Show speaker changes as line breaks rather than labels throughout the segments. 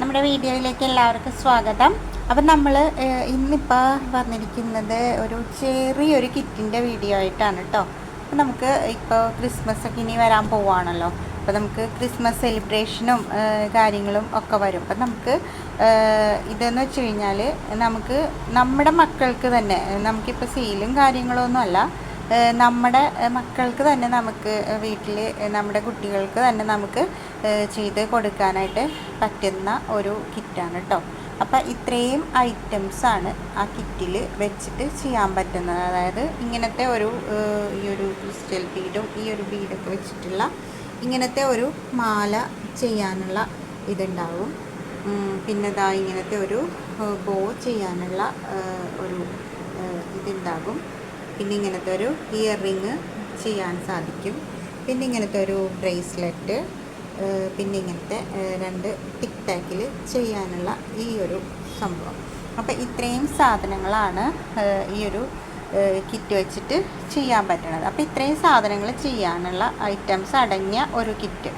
നമ്മുടെ വീഡിയോയിലേക്ക് എല്ലാവർക്കും സ്വാഗതം. അപ്പം നമ്മൾ ഇന്നിപ്പോൾ വന്നിരിക്കുന്നത് ഒരു ചെറിയൊരു കിറ്റിന്റെ വീഡിയോ ആയിട്ടാണ് കേട്ടോ അപ്പം നമുക്ക് ഇപ്പോൾ ക്രിസ്മസ് ഒക്കെ ഇനി വരാൻ പോവാണല്ലോ. അപ്പം നമുക്ക് ക്രിസ്മസ് സെലിബ്രേഷനും കാര്യങ്ങളും ഒക്കെ വരും. അപ്പം നമുക്ക് ഇതെന്ന് വെച്ച് കഴിഞ്ഞാൽ നമുക്ക് നമ്മുടെ മക്കൾക്ക് തന്നെ നമുക്കിപ്പോൾ സെയിലും കാര്യങ്ങളൊന്നും അല്ല. നമ്മുടെ മക്കൾക്ക് തന്നെ നമുക്ക് വീട്ടിൽ നമ്മുടെ കുട്ടികൾക്ക് തന്നെ നമുക്ക് ചെയ്ത് കൊടുക്കാനായിട്ട് പറ്റുന്ന ഒരു കിറ്റാണ് കേട്ടോ അപ്പം ഇത്രയും ഐറ്റംസാണ് ആ കിറ്റിൽ വെച്ചിട്ട് ചെയ്യാൻ പറ്റുന്നത്. അതായത് ഇങ്ങനത്തെ ഒരു ഈ ഒരു ക്രിസ്റ്റൽ ബീഡും ഈ ഒരു ബീഡൊക്കെ വെച്ചിട്ടുള്ള ഇങ്ങനത്തെ ഒരു മാല ചെയ്യാനുള്ള ഇതുണ്ടാവും. പിന്നെ ദാ ഇങ്ങനത്തെ ഒരു ബോ ചെയ്യാനുള്ള ഒരു ഇതുണ്ടാകും. പിന്നെ ഇങ്ങനത്തെ ഒരു ഇയർ റിങ് ചെയ്യാൻ സാധിക്കും. പിന്നെ ഇങ്ങനത്തെ ഒരു ബ്രേസ്ലെറ്റ് പിന്നെ ഇങ്ങനത്തെ രണ്ട് ടിക് ടാക്കിൽ ചെയ്യാനുള്ള ഈ ഒരു സംഭവം. അപ്പോൾ ഇത്രയും സാധനങ്ങളാണ് ഈ ഒരു കിറ്റ് വെച്ചിട്ട് ചെയ്യാൻ പറ്റുന്നത് അപ്പോൾ ഇത്രയും സാധനങ്ങൾ ചെയ്യാനുള്ള ഐറ്റംസ് അടങ്ങിയ ഒരു കിറ്റ്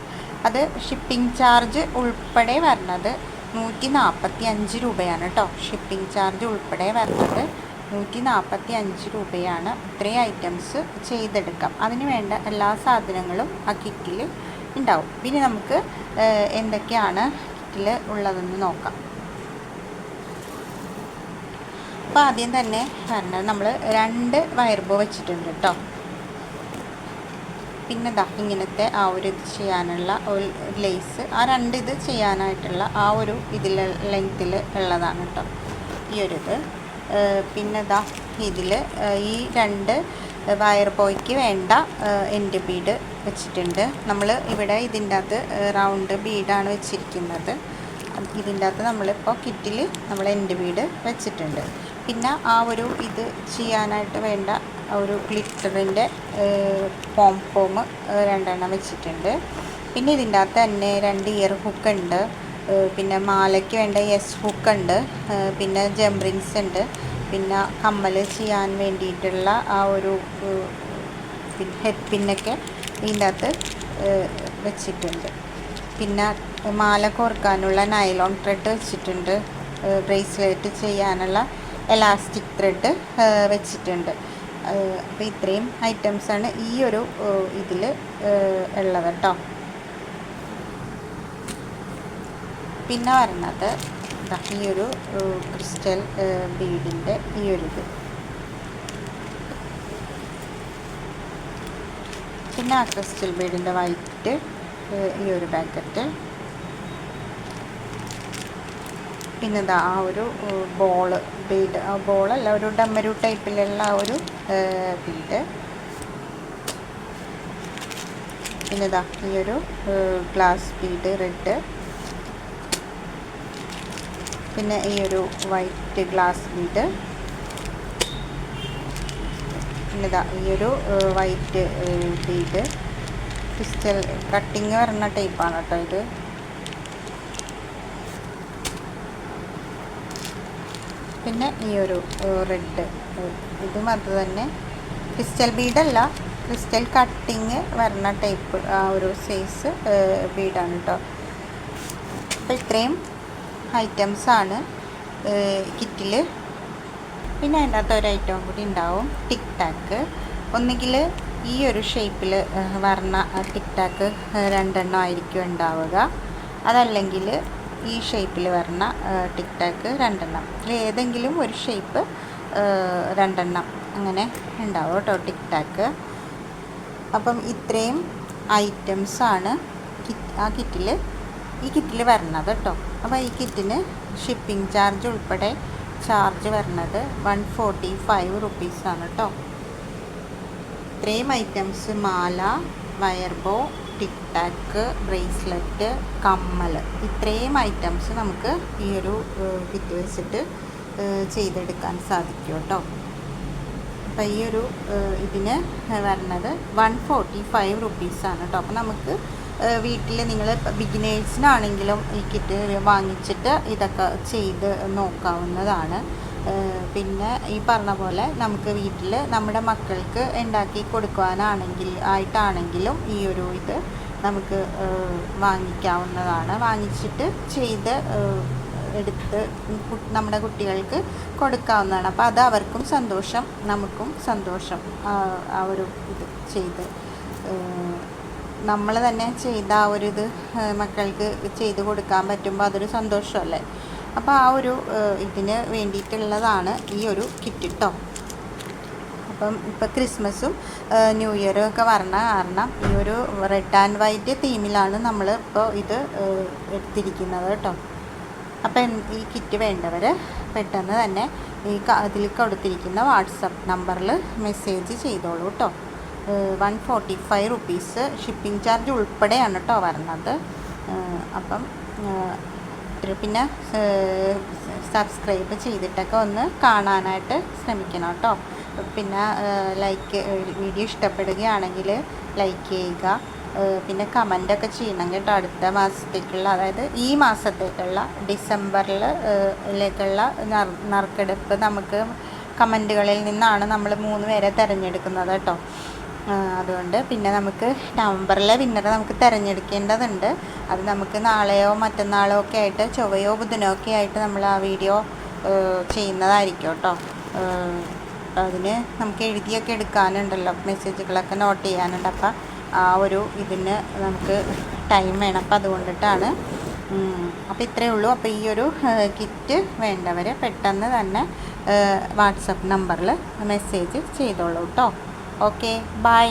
അത് ഷിപ്പിംഗ് ചാർജ് ഉൾപ്പെടെ വരുന്നത് നൂറ്റി നാൽപ്പത്തി അഞ്ച് രൂപയാണ് കേട്ടോ ഷിപ്പിംഗ് ചാർജ് ഉൾപ്പെടെ വരുന്നത് നൂറ്റി നാൽപ്പത്തി അഞ്ച് രൂപയാണ് ഇത്രയും ഐറ്റംസ് ചെയ്തെടുക്കാം. അതിന് വേണ്ട എല്ലാ സാധനങ്ങളും ആ കിറ്റിൽ ഉണ്ടാവും. പിന്നെ നമുക്ക് എന്തൊക്കെയാണ് കിറ്റിൽ ഉള്ളതെന്ന് നോക്കാം. അപ്പോൾ ആദ്യം തന്നെ പറഞ്ഞത് നമ്മൾ രണ്ട് വയർബോ വെച്ചിട്ടുണ്ട് കേട്ടോ. പിന്നെ ദാ ഇങ്ങനത്തെ ആ ഒരു ഇത് ചെയ്യാനുള്ള ഒരു ലേസ് ആ രണ്ട് ഇത് ചെയ്യാനായിട്ടുള്ള ആ ഒരു ഇതിൽ ലെങ്ത്തിൽ ഉള്ളതാണ് കേട്ടോ. ഈ ഒരു ഇത്. പിന്നെ ദാ ഇതിൽ ഈ രണ്ട് വയർ പോയിക്ക് വേണ്ട എന്റെ ബീഡ് വെച്ചിട്ടുണ്ട്. നമ്മൾ ഇവിടെ ഇതിന്റെ അകത്ത് റൗണ്ട് ബീഡാണ് വെച്ചിരിക്കുന്നത്. ഇതിന്റെ അകത്ത് നമ്മളിപ്പോൾ കിറ്റിൽ നമ്മൾ എന്റെ ബീഡ് വെച്ചിട്ടുണ്ട്. പിന്നെ ആ ഒരു ഇത് ചെയ്യാനായിട്ട് വേണ്ട ഒരു ഗ്ലിറ്ററിന്റെ പോം പോം രണ്ടെണ്ണം വെച്ചിട്ടുണ്ട്. പിന്നെ ഇതിന്റെ അകത്ത് തന്നെ രണ്ട് ഇയർ ഹുക്ക് ഉണ്ട്. പിന്നെ മാലയ്ക്ക് വേണ്ട എസ് ഹുക്ക് ഉണ്ട്. ഏഹ് പിന്നെ ജംറിങ്സ് ഉണ്ട്. പിന്നെ കമ്മൽ ചെയ്യാൻ വേണ്ടിയിട്ടുള്ള ആ ഒരു ഹെഡ് പിന്നൊക്കെ ഇതിന്റെ അകത്ത് വെച്ചിട്ടുണ്ട്. പിന്നെ മാല കോർക്കാനുള്ള നൈലോൺ ത്രെഡ് വെച്ചിട്ടുണ്ട്. ബ്രേസ്ലെറ്റ് ചെയ്യാനുള്ള എലാസ്റ്റിക് ത്രെഡ് വെച്ചിട്ടുണ്ട്. അപ്പോൾ ഇത്രയും ഐറ്റംസാണ് ഈ ഒരു ഇതിൽ ഉള്ളത് കേട്ടോ പിന്നെ വരുന്നത് ഈ ഒരു ക്രിസ്റ്റൽ ബീഡിന്റെ ഈ ഒരു ഇത്. പിന്നെ ആ ക്രിസ്റ്റൽ ബീഡിന്റെ വൈറ്റ് ഈ ഒരു പാക്കറ്റ്. പിന്നെ ഇതാ ആ ഒരു ബോൾ ബീഡ് ബോളല്ല ഒരു ഡമ്മരു ടൈപ്പിലുള്ള ആ ഒരു ബീഡ്. പിന്നെ ഇതാ ഈ ഒരു ഗ്ലാസ് ബീഡ് റെഡ്. പിന്നെ ഈ ഒരു വൈറ്റ് ഗ്ലാസ് ബീഡ് ഇതാ ഈ ഒരു വൈറ്റ് ബീഡ് ക്രിസ്റ്റൽ കട്ടിങ് വരുന്ന ടൈപ്പാണ് കേട്ടോ ഇത്. പിന്നെ ഈ ഒരു റെഡ് ഇതും അത് തന്നെ. ക്രിസ്റ്റൽ ബീഡല്ല ക്രിസ്റ്റൽ കട്ടിങ് വരുന്ന ടൈപ്പ് ആ ഒരു സൈസ് ബീഡാണ് കേട്ടോ. അപ്പോൾ ഇത്രയും. ഐറ്റംസാണ് കിറ്റിൽ പിന്നെ അതിന്റെ അകത്ത് ഒരു ഐറ്റം കൂടി ഉണ്ടാവും ടിക് ടാക്ക്. ഒന്നുകിൽ ഈ ഒരു ഷേപ്പിൽ വർണ ടിക് ടാക്ക് രണ്ടെണ്ണം ആയിരിക്കും ഉണ്ടാവുക. അതല്ലെങ്കിൽ ഈ ഷേപ്പിൽ വരണ ടിക് ടാക്ക് രണ്ടെണ്ണം. ഏതെങ്കിലും ഒരു ഷേപ്പ് രണ്ടെണ്ണം അങ്ങനെ ഉണ്ടാവും കേട്ടോ ടിക് ടാക്ക്. അപ്പം ഇത്രയും ഐറ്റംസാണ് കിറ്റ് ആ കിറ്റിൽ ഈ കിറ്റിൽ വരുന്നത് കേട്ടോ അപ്പോൾ ഈ കിറ്റിന് ഷിപ്പിംഗ് ചാർജ് ഉൾപ്പെടെ ചാർജ് വരുന്നത് വൺ ഫോർട്ടി ഫൈവ് റുപ്പീസാണ് കേട്ടോ ഇത്രയും ഐറ്റംസ് മാല ടിക് ടാക്ക് ബ്രേസ്ലെറ്റ് കമ്മൽ ഇത്രയും ഐറ്റംസ് നമുക്ക് ഈ ഒരു കിറ്റ് വെച്ചിട്ട് ചെയ്തെടുക്കാൻ സാധിക്കും കേട്ടോ അപ്പോൾ ഈ ഒരു ഇതിന് വരുന്നത് വൺ ഫോർട്ടി ഫൈവ് റുപ്പീസാണ് കേട്ടോ അപ്പോൾ നമുക്ക് വീട്ടിൽ നിങ്ങൾ ബിഗിനേഴ്സിനാണെങ്കിലും ഈ കിറ്റ് വാങ്ങിച്ചിട്ട് ഇതൊക്കെ ചെയ്ത് നോക്കാവുന്നതാണ്. പിന്നെ ഈ പറഞ്ഞ പോലെ നമുക്ക് വീട്ടിൽ നമ്മുടെ മക്കൾക്ക് ഉണ്ടാക്കി കൊടുക്കുവാനാണെങ്കിൽ ആയിട്ടാണെങ്കിലും ഈ ഒരു ഇത് നമുക്ക് വാങ്ങിക്കാവുന്നതാണ്. വാങ്ങിച്ചിട്ട് ചെയ്ത് എടുത്ത് നമ്മുടെ കുട്ടികൾക്ക് കൊടുക്കാവുന്നതാണ്. അപ്പോൾ അത് അവർക്കും സന്തോഷം നമുക്കും സന്തോഷം ആ ഒരു ഇത് ചെയ്ത് നമ്മൾ തന്നെ ചെയ്ത ആ ഒരു ഇത് മക്കൾക്ക് ചെയ്ത് കൊടുക്കാൻ പറ്റുമ്പോൾ അതൊരു സന്തോഷമല്ലേ അപ്പോൾ ആ ഒരു ഇതിന് വേണ്ടിയിട്ടുള്ളതാണ് ഈ ഒരു കിറ്റ് കേട്ടോ അപ്പം ഇപ്പോൾ ക്രിസ്മസും ന്യൂ ഇയറും ഒക്കെ വരണ കാരണം ഈ ഒരു റെഡ് ആൻഡ് വൈറ്റ് തീമിലാണ് നമ്മൾ ഇപ്പോൾ ഇത് എടുത്തിരിക്കുന്നത് കേട്ടോ അപ്പം ഈ കിറ്റ് വേണ്ടവർ പെട്ടെന്ന് തന്നെ ഈ അതിൽ കൊടുത്തിരിക്കുന്ന വാട്സപ്പ് നമ്പറിൽ മെസ്സേജ് ചെയ്തോളൂ കേട്ടോ one forty five rupees shipping charge ഉൾപ്പെടെയാണ് കേട്ടോ വരുന്നത്. അപ്പം പിന്നെ സബ്സ്ക്രൈബ് ചെയ്തിട്ടൊക്കെ ഒന്ന് കാണാനായിട്ട് ശ്രമിക്കണം കേട്ടോ. പിന്നെ ലൈക്ക് വീഡിയോ ഇഷ്ടപ്പെടുകയാണെങ്കിൽ ലൈക്ക് ചെയ്യുക. പിന്നെ കമന്റൊക്കെ ചെയ്യണം കേട്ടോ. അടുത്ത മാസത്തേക്കുള്ള അതായത് ഈ മാസത്തേക്കുള്ള ഡിസംബറിൽ ലേക്കുള്ള നറുക്കെടുപ്പ് നമുക്ക് കമന്റുകളിൽ നിന്നാണ് നമ്മൾ മൂന്ന് പേരെ തിരഞ്ഞെടുക്കുന്നത് കേട്ടോ. അതുകൊണ്ട് പിന്നെ നമുക്ക് നവംബറിലെ വിന്നറെ നമുക്ക് തിരഞ്ഞെടുക്കേണ്ടതുണ്ട്. അത് നമുക്ക് നാളെയോ മറ്റന്നാളോ ഒക്കെ ആയിട്ട് ചൊവ്വയോ ബുധനോ ഒക്കെ ആയിട്ട് നമ്മൾ ആ വീഡിയോ ചെയ്യുന്നതായിരിക്കും കേട്ടോ അതിന് നമുക്ക് എഴുതിയൊക്കെ എടുക്കാനുണ്ടല്ലോ. മെസ്സേജുകളൊക്കെ നോട്ട് ചെയ്യാനുണ്ട്. അപ്പം ആ ഒരു ഇതിന് നമുക്ക് ടൈം വേണം. അപ്പം അതുകൊണ്ടിട്ടാണ്. അപ്പോൾ ഇത്രയേ ഉള്ളൂ. അപ്പോൾ ഈ ഒരു കിറ്റ് വേണ്ടവർ പെട്ടെന്ന് തന്നെ വാട്സപ്പ് നമ്പറിൽ മെസ്സേജ് ചെയ്തോളൂ കേട്ടോ ഓക്കെ ബൈ